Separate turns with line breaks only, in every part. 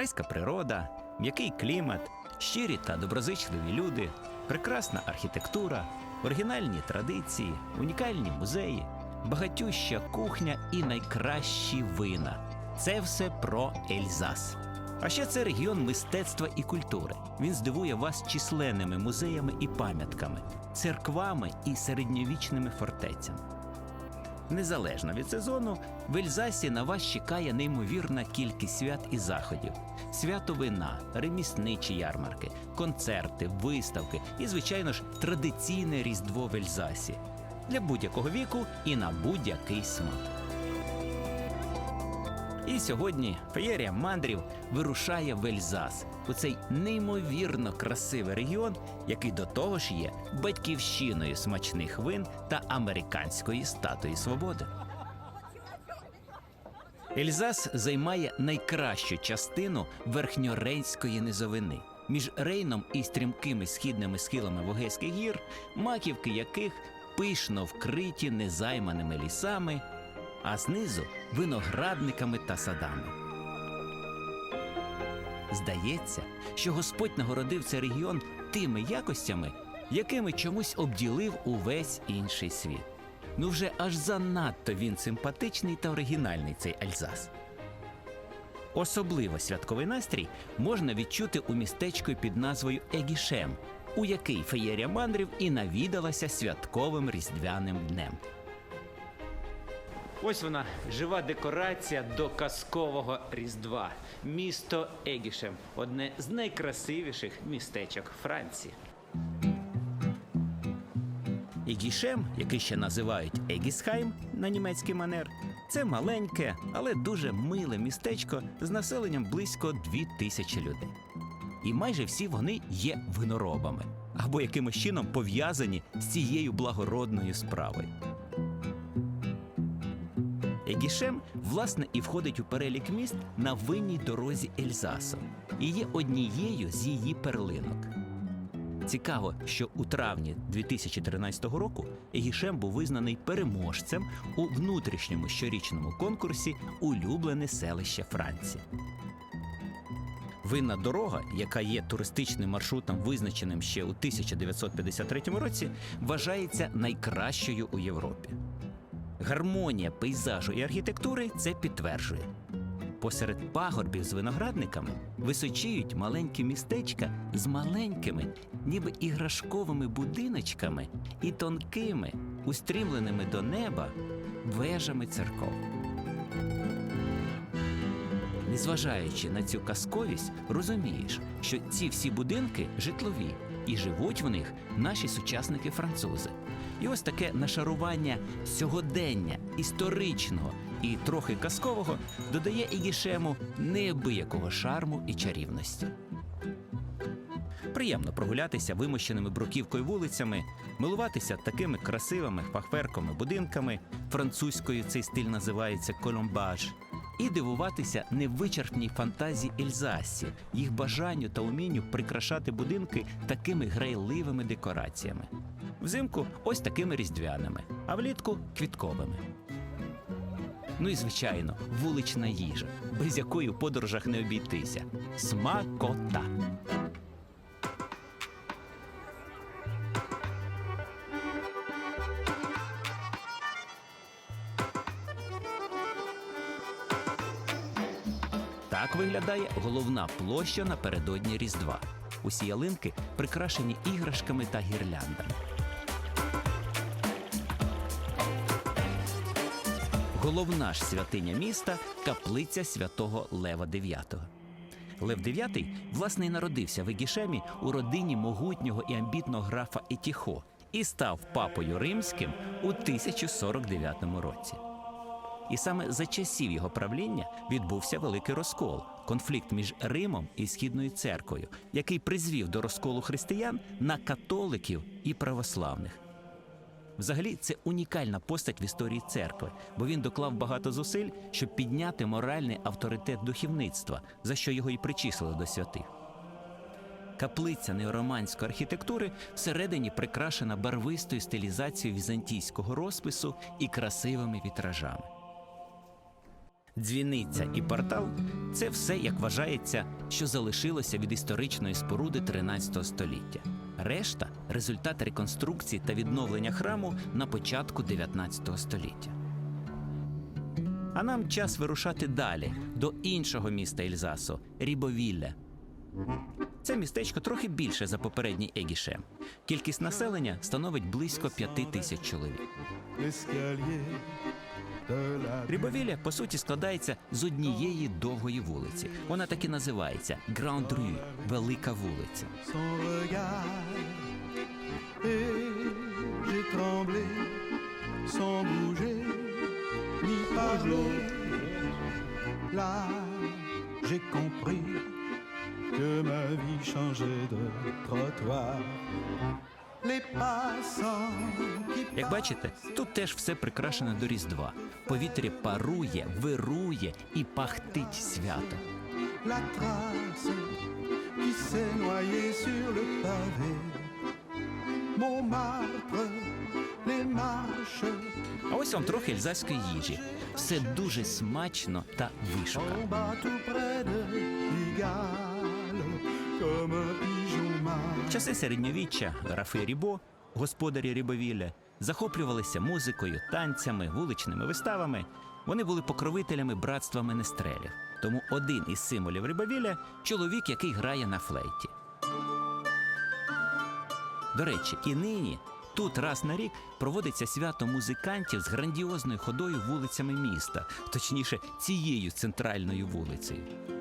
Райська природа, м'який клімат, щирі та доброзичливі люди, прекрасна архітектура, оригінальні традиції, унікальні музеї, багатюща кухня і найкращі вина. Це все про Ельзас. А ще це регіон мистецтва і культури. Він здивує вас численними музеями і пам'ятками, церквами і середньовічними фортецями. Незалежно від сезону, в Ельзасі на вас чекає неймовірна кількість свят і заходів: свято вина, ремісничі ярмарки, концерти, виставки і, звичайно ж, традиційне різдво в Ельзасі для будь-якого віку і на будь-який смак. І сьогодні феєрія мандрів вирушає в Ельзас у цей неймовірно красивий регіон, який до того ж є батьківщиною смачних вин та американської статуї свободи. Ельзас займає найкращу частину верхньорейнської низовини між Рейном і стрімкими східними схилами Вогейських гір, маківки яких пишно вкриті незайманими лісами, а знизу виноградниками та садами. Здається, що Господь нагородив цей регіон тими якостями, якими чомусь обділив увесь інший світ. Ну вже аж занадто він симпатичний та оригінальний цей Альзас. Особливо святковий настрій можна відчути у містечку під назвою Егішем, у який феєрія мандрів і навідалася святковим різдвяним днем. Ось вона жива декорація до казкового Різдва. Місто Егішем одне з найкрасивіших містечок Франції. Егішем, який ще називають Егісхайм на німецький манер, це маленьке, але дуже миле містечко з населенням близько дві тисячі людей. І майже всі вони є виноробами або якимось чином пов'язані з цією благородною справою. Егішем, власне, і входить у перелік міст на винній дорозі Ельзасу і є однією з її перлинок. Цікаво, що у травні 2013 року Егішем був визнаний переможцем у внутрішньому щорічному конкурсі Улюблене селище Франції. Винна дорога, яка є туристичним маршрутом, визначеним ще у 1953 році, вважається найкращою у Європі. Гармонія пейзажу і архітектури це підтверджує. Посеред пагорбів з виноградниками височіють маленькі містечка з маленькими, ніби іграшковими будиночками і тонкими, устрімленими до неба вежами церков. Незважаючи на цю казковість, розумієш, що ці всі будинки житлові і живуть в них наші сучасники французи. І ось таке нашарування сьогодення історичного і трохи казкового додає Ігішему неабиякого шарму і чарівності. Приємно прогулятися вимощеними бруківкою вулицями, милуватися такими красивими фахверками будинками, французькою цей стиль називається коломбаж, і дивуватися невичерпній фантазії Ельзасі, їх бажанню та умінню прикрашати будинки такими грайливими декораціями. Взимку ось такими різдвяними, а влітку квітковими. Ну і звичайно, вулична їжа, без якої у подорожах не обійтися. Смакота. Виглядає головна площа напередодні Різдва. Усі ялинки прикрашені іграшками та гірляндами. Головна ж святиня міста каплиця святого Лева IX. Лев IX, власне, і народився в Егішемі у родині могутнього і амбітного графа Етіхо і став папою римським у 1049 році. І саме за часів його правління відбувся великий розкол, конфлікт між Римом і Східною церквою, який призвів до розколу християн на католиків і православних. Взагалі, це унікальна постать в історії церкви, бо він доклав багато зусиль, щоб підняти моральний авторитет духовництва, за що його і причислили до святих. Каплиця неороманської архітектури всередині прикрашена барвистою стилізацією візантійського розпису і красивими вітражами. Дзвіниця і портал це все, як вважається, що залишилося від історичної споруди 13 століття. Решта результат реконструкції та відновлення храму на початку 19 століття. А нам час вирушати далі до іншого міста Ельзасу Рібовілля. Це містечко трохи більше за попередній Егішем. Кількість населення становить близько п'яти тисяч чоловік. Рібовілля, по суті, складається з однієї довгої вулиці. Вона так і називається Гранд Рю Велика вулиця.
que ma vie changeait de trottoir.
Як бачите, тут теж все прикрашено до Різдва. Повітря парує, вирує і пахтить свято. А ось вам трохи ельзаської їжі. Все дуже смачно та вишукано. В часи середньовіччя графи Рібо, господарі Рібовілля, захоплювалися музикою, танцями, вуличними виставами. Вони були покровителями братства менестрелів. Тому один із символів Рібовілля чоловік, який грає на флейті. До речі, і нині тут раз на рік проводиться свято музикантів з грандіозною ходою вулицями міста, точніше, цією центральною вулицею.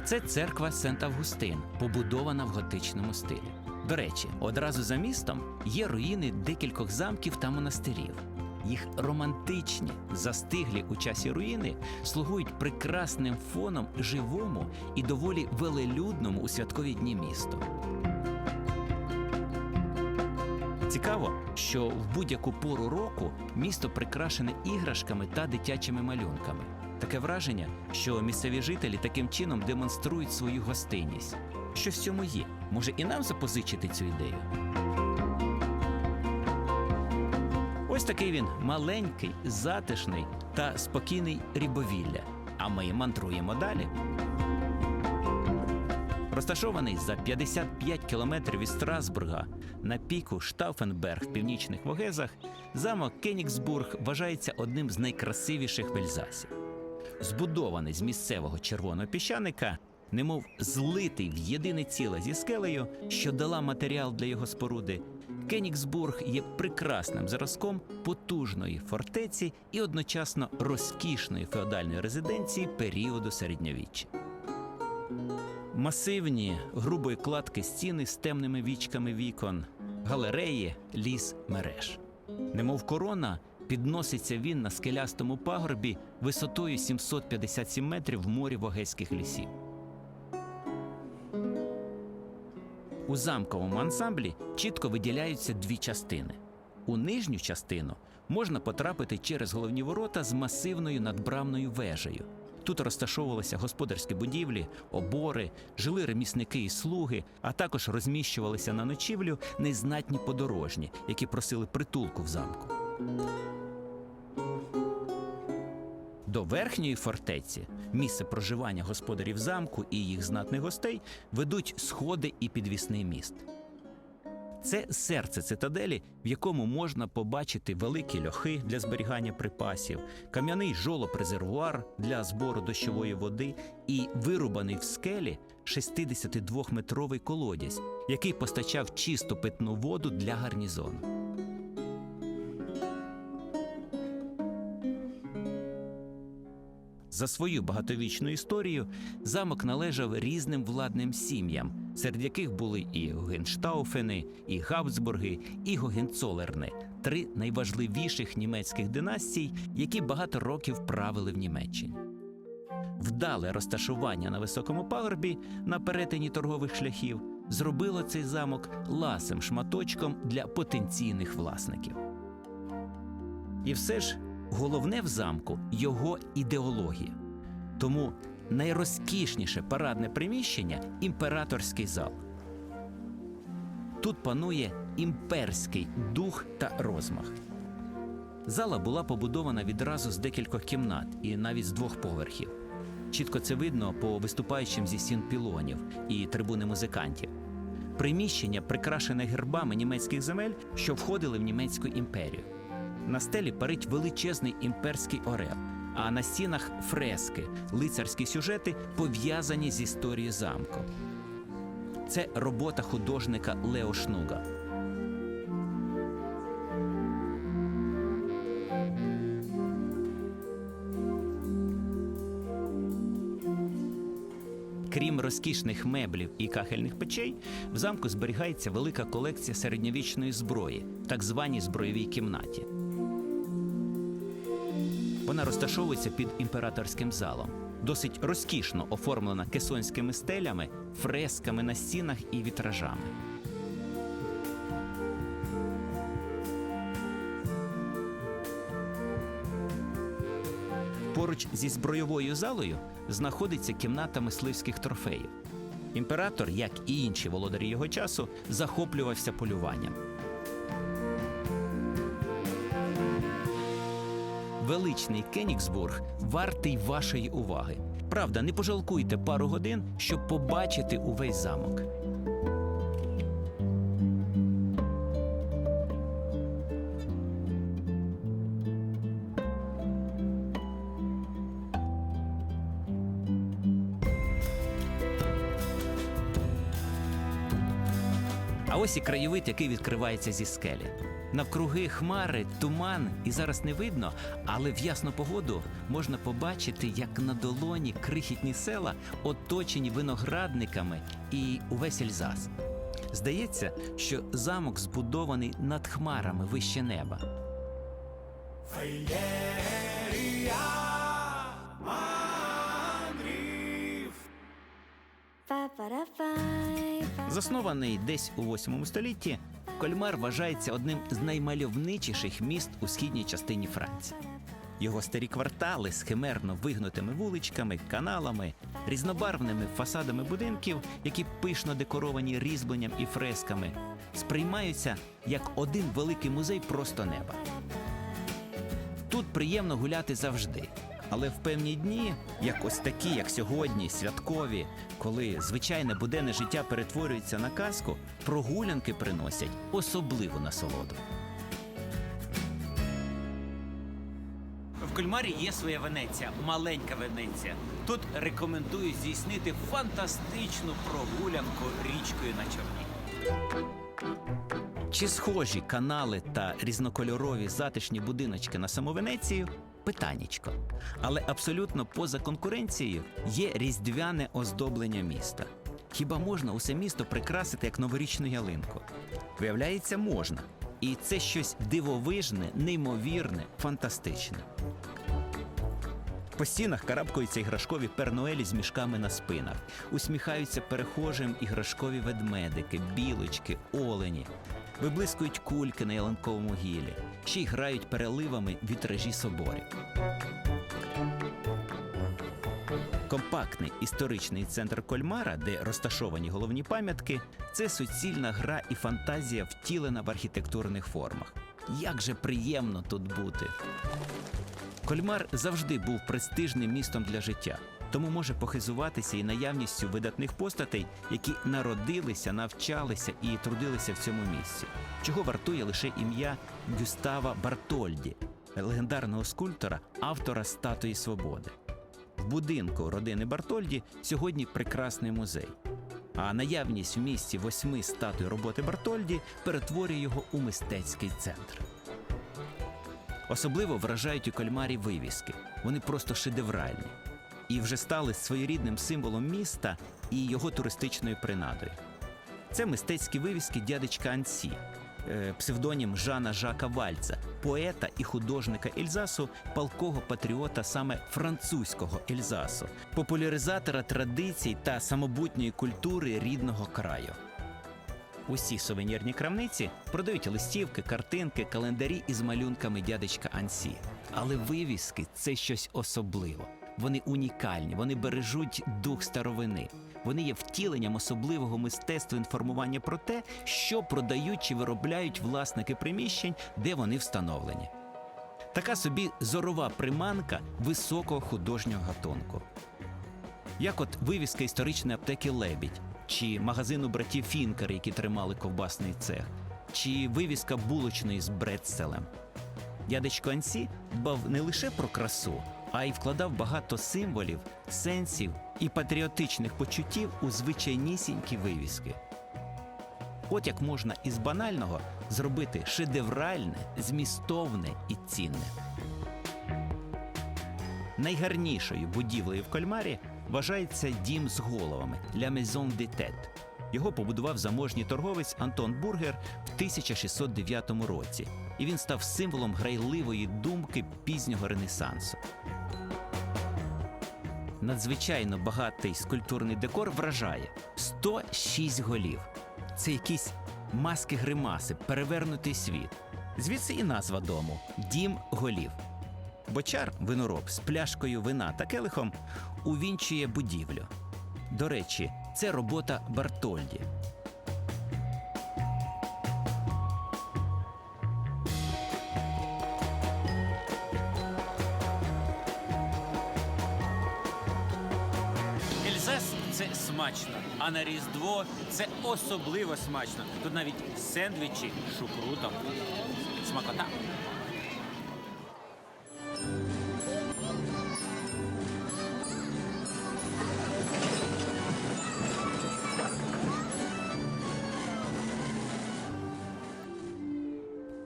А це церква Сент-Августин, побудована в готичному стилі. До речі, одразу за містом є руїни декількох замків та монастирів. Їх романтичні, застиглі у часі руїни слугують прекрасним фоном живому і доволі велелюдному у святкові дні місту. Цікаво, що в будь-яку пору року місто прикрашене іграшками та дитячими малюнками. Таке враження, що місцеві жителі таким чином демонструють свою гостинність. Що в цьому є? Може і нам запозичити цю ідею? Ось такий він маленький, затишний та спокійний рібовілля. А ми мандруємо далі. Розташований за 55 кілометрів від Страсбурга на піку Штауфенберг в північних Вогезах, замок Кенігсбург вважається одним з найкрасивіших в Ельзасі. Збудований з місцевого червоного піщаника, немов злитий в єдине ціле зі скелею, що дала матеріал для його споруди, Кенігсбург є прекрасним зразком потужної фортеці і одночасно розкішної феодальної резиденції періоду середньовіччя. Масивні грубої кладки стіни з темними вічками вікон, галереї, ліс мереж. Немов корона, підноситься він на скелястому пагорбі висотою 757 метрів в морі вогезьких лісів. У замковому ансамблі чітко виділяються дві частини. У нижню частину можна потрапити через головні ворота з масивною надбрамною вежею. Тут розташовувалися господарські будівлі, обори, жили ремісники і слуги, а також розміщувалися на ночівлю незнатні подорожні, які просили притулку в замку. До верхньої фортеці, місце проживання господарів замку і їх знатних гостей, ведуть сходи і підвісний міст. Це серце цитаделі, в якому можна побачити великі льохи для зберігання припасів, кам'яний жолоб-резервуар для збору дощової води і вирубаний в скелі 62-метровий колодязь, який постачав чисту питну воду для гарнізону. За свою багатовічну історію замок належав різним владним сім'ям, серед яких були і Гогенштауфени, і Габсбурги, і Гогенцолерни – три найважливіших німецьких династій, які багато років правили в Німеччині. Вдале розташування на високому пагорбі на перетині торгових шляхів зробило цей замок ласим шматочком для потенційних власників. І все ж головне в замку його ідеологія. Тому найрозкішніше парадне приміщення імператорський зал. Тут панує імперський дух та розмах. Зала була побудована відразу з декількох кімнат і навіть з двох поверхів. Чітко це видно по виступаючим зі стін пілонів і трибуни музикантів. Приміщення прикрашене гербами німецьких земель, що входили в німецьку імперію. На стелі парить величезний імперський орел, а на стінах фрески, лицарські сюжети пов'язані з історією замку. Це робота художника Лео Шнуга. Крім розкішних меблів і кахельних печей, в замку зберігається велика колекція середньовічної зброї, так званій збройовій кімнаті. Вона розташовується під імператорським залом. Досить розкішно оформлена кесонськими стелями, фресками на стінах і вітражами. Поруч зі збройовою залою знаходиться кімната мисливських трофеїв. Імператор, як і інші володарі його часу, захоплювався полюванням. Величний Кенігсбург вартий вашої уваги. Правда, не пожалкуйте пару годин, щоб побачити увесь замок. А ось і краєвид, який відкривається зі скелі. Навкруги хмари, туман, і зараз не видно, але в ясну погоду можна побачити, як на долоні крихітні села оточені виноградниками і увесь Ельзас. Здається, що замок збудований над хмарами вище неба. Заснований десь у 8 столітті, Кольмар вважається одним з наймальовничіших міст у східній частині Франції. Його старі квартали з химерно вигнутими вуличками, каналами, різнобарвними фасадами будинків, які пишно декоровані різьбленням і фресками, сприймаються як один великий музей просто неба. Тут приємно гуляти завжди. Але в певні дні, як ось такі, як сьогодні, святкові, коли звичайне буденне життя перетворюється на казку, прогулянки приносять особливу насолоду. В Кольмарі є своя Венеція, маленька Венеція. Тут рекомендую здійснити фантастичну прогулянку річкою на човні. Чи схожі канали та різнокольорові затишні будиночки на саму Венецію? Питанічко. Але абсолютно поза конкуренцією є різдвяне оздоблення міста. Хіба можна усе місто прикрасити як новорічну ялинку? Виявляється, можна. І це щось дивовижне, неймовірне, фантастичне. По стінах карабкаються іграшкові пернуелі з мішками на спинах, усміхаються перехожим іграшкові ведмедики, білочки, олені, виблискують кульки на ялинковому гілі, ще й грають переливами вітражі соборів. Компактний історичний центр Кольмара, де розташовані головні пам'ятки, це суцільна гра і фантазія, втілена в архітектурних формах. Як же приємно тут бути! Кольмар завжди був престижним містом для життя, тому може похизуватися і наявністю видатних постатей, які народилися, навчалися і трудилися в цьому місці, чого вартує лише ім'я Гюстава Бартольді, легендарного скульптора, автора статуї свободи. В будинку родини Бартольді сьогодні прекрасний музей. А наявність в місті восьми статуй роботи Бартольді перетворює його у мистецький центр. Особливо вражають у кальмарі вивіски. Вони просто шедевральні. І вже стали своєрідним символом міста і його туристичною принадою. Це мистецькі вивіски дядечка Ансі. Е, псевдонім Жана Жака Вальца, поета і художника Ельзасу, палкого патріота саме французького Ельзасу, популяризатора традицій та самобутньої культури рідного краю. Усі сувенірні крамниці продають листівки, картинки, календарі із малюнками дядечка Ансі. Але вивіски це щось особливе. Вони унікальні, вони бережуть дух старовини. Вони є втіленням особливого мистецтва інформування про те, що продають чи виробляють власники приміщень, де вони встановлені. Така собі зорова приманка високого художнього гатунку. Як от вивіска історичної аптеки Лебідь, чи магазину братів Фінкер, які тримали ковбасний цех, чи вивіска булочної з Бредселем. Дядечко Ансі дбав не лише про красу, а й вкладав багато символів, сенсів і патріотичних почуттів у звичайнісінькі вивіски. От як можна із банального зробити шедевральне, змістовне і цінне. Найгарнішою будівлею в Кольмарі вважається дім з головами La Maison de Tête. Його побудував заможній торговець Антон Бургер в 1609 році, і він став символом грайливої думки пізнього Ренесансу. Надзвичайно багатий скульптурний декор вражає 106 голів. Це якісь маски гримаси, перевернутий світ. Звідси і назва дому дім голів. Бочар, винороб з пляшкою вина та келихом увінчує будівлю. До речі, це робота Бартольді.
Смачно, а на Різдво це особливо смачно. Тут навіть сендвічі шукрутом. Смакота.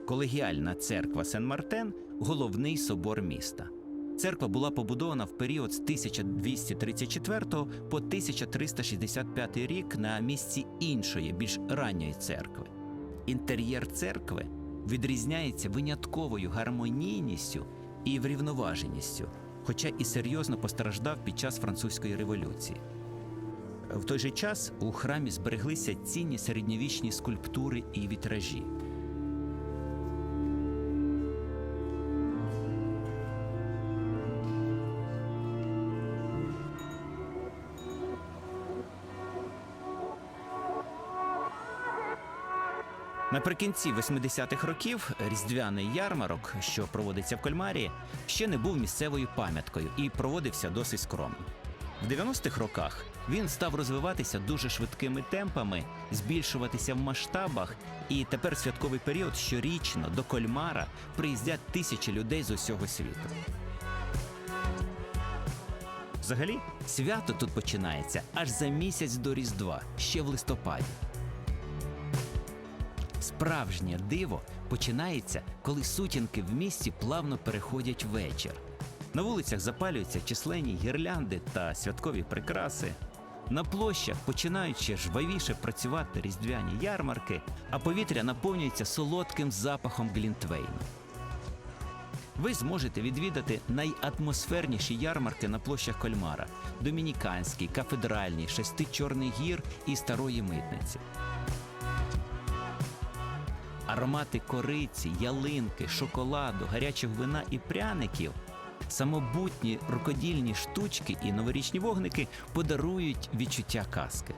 Колегіальна церква Сен-Мартен головний собор міста. Церква була побудована в період з 1234 по 1365 рік на місці іншої, більш ранньої церкви. Інтер'єр церкви відрізняється винятковою гармонійністю і врівноваженістю, хоча і серйозно постраждав під час французької революції. В той же час у храмі збереглися цінні середньовічні скульптури і вітражі. Наприкінці 80-х років різдвяний ярмарок, що проводиться в Кольмарі, ще не був місцевою пам'яткою і проводився досить скромно. В 90-х роках він став розвиватися дуже швидкими темпами, збільшуватися в масштабах, і тепер святковий період щорічно до Кольмара приїздять тисячі людей з усього світу. Взагалі, свято тут починається аж за місяць до Різдва, ще в листопаді. Справжнє диво починається, коли сутінки в місті плавно переходять в вечір. На вулицях запалюються численні гірлянди та святкові прикраси. На площах починають ще жвавіше працювати різдвяні ярмарки, а повітря наповнюється солодким запахом глінтвейну. Ви зможете відвідати найатмосферніші ярмарки на площах Кольмара: Домініканський, кафедральний, шести чорний гір і старої митниці. Аромати кориці, ялинки, шоколаду, гарячого вина і пряників, самобутні рукодільні штучки і новорічні вогники подарують відчуття казки.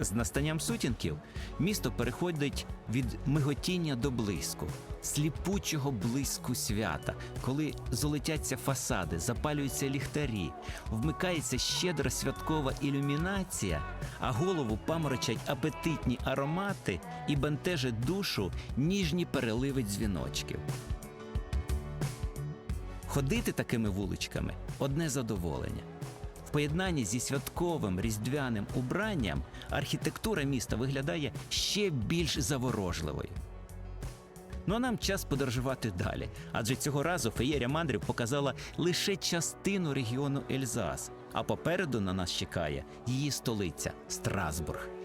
З настанням сутінків місто переходить від миготіння до блиску, сліпучого блиску свята, коли золотяться фасади, запалюються ліхтарі, вмикається щедра святкова ілюмінація, а голову паморочать апетитні аромати і бентежить душу ніжні переливи дзвіночків. Ходити такими вуличками одне задоволення. Поєднанні зі святковим різдвяним убранням архітектура міста виглядає ще більш заворожливою. Ну а нам час подорожувати далі, адже цього разу феєрія мандрів показала лише частину регіону Ельзас, а попереду на нас чекає її столиця Страсбург.